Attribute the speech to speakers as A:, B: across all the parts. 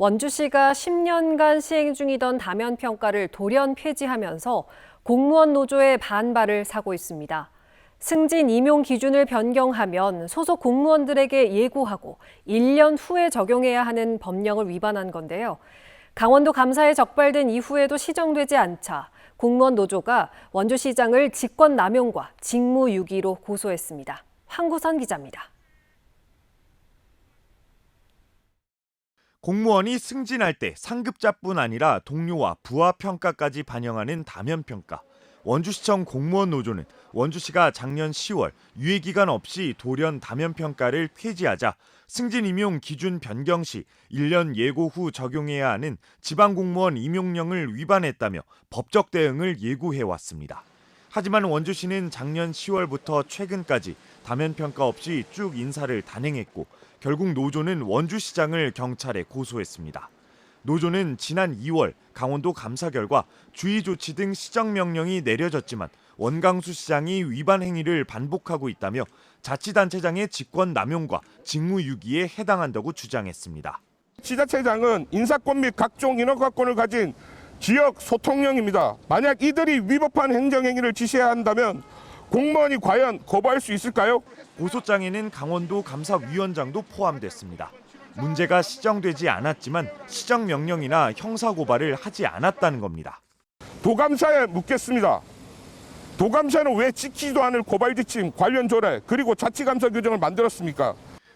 A: 원주시가 10년간 시행 중이던 다면 평가를 돌연 폐지하면서 공무원 노조의 반발을 사고 있습니다. 승진 임용 기준을 변경하면 소속 공무원들에게 예고하고 1년 후에 적용해야 하는 법령을 위반한 건데요. 강원도 감사에 적발된 이후에도 시정되지 않자 공무원 노조가 원주시장을 직권 남용과 직무유기로 고소했습니다. 황구선 기자입니다.
B: 공무원이 승진할 때 상급자뿐 아니라 동료와 부하 평가까지 반영하는 다면 평가. 원주시청 공무원 노조는 원주시가 작년 10월 유예 기간 없이 돌연 다면 평가를 폐지하자 승진 임용 기준 변경 시 1년 예고 후 적용해야 하는 지방 공무원 임용령을 위반했다며 법적 대응을 예고해 왔습니다. 하지만 원주시는 작년 10월부터 최근까지 다면 평가 없이 쭉 인사를 단행했고 결국 노조는 원주시장을 경찰에 고소했습니다. 노조는 지난 2월 강원도 감사 결과 주의 조치 등 시정 명령이 내려졌지만 원강수 시장이 위반 행위를 반복하고 있다며 자치단체장의 직권 남용과 직무유기에 해당한다고 주장했습니다.
C: 지자체장은 인사권 및 각종 인허가권을 가진 지역 소통령입니다. 만약 이들이 위법한 행정행위를 지시해야 한다면 공무원이 과연 거부할 수 있을까요?
B: 고소장에는 강원도 감사위원장도 포함됐습니다. 문제가 시정되지 않았지만 시정 명령이나 형사 고발을 하지 않았다는 겁니다.
C: 도감사에 묻겠습니다. 도감사는 왜 지키지도 않을 고발 지침, 관련 조례, 그리고 자치감사 규정을 만들었습니까?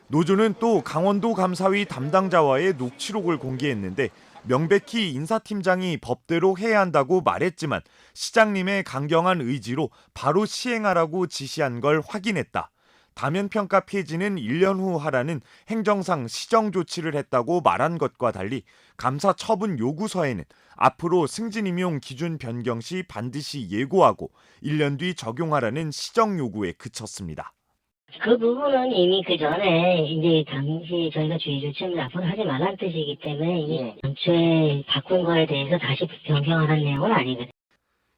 B: 노조는 또 강원도 감사위 담당자와의 녹취록을 공개했는데 명백히 인사팀장이 법대로 해야 한다고 말했지만 시장님의 강경한 의지로 바로 시행하라고 지시한 걸 확인했다. 다면 평가 폐지는 1년 후 하라는 행정상 시정 조치를 했다고 말한 것과 달리 감사 처분 요구서에는 앞으로 승진 임용 기준 변경 시 반드시 예고하고 1년 뒤 적용하라는 시정 요구에 그쳤습니다.
D: 그 부분은 이미 그 전에 이제 당시 저희가 주의 조치를 앞으로 하지 말란 뜻이기 때문에 이게 당초에 바꾼 거에 대해서 다시 변경하는 내용은 아니거든요.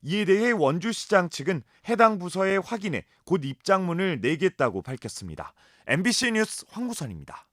B: 이에 대해 원주시장 측은 해당 부서에 확인해 곧 입장문을 내겠다고 밝혔습니다. MBC 뉴스 황구선입니다.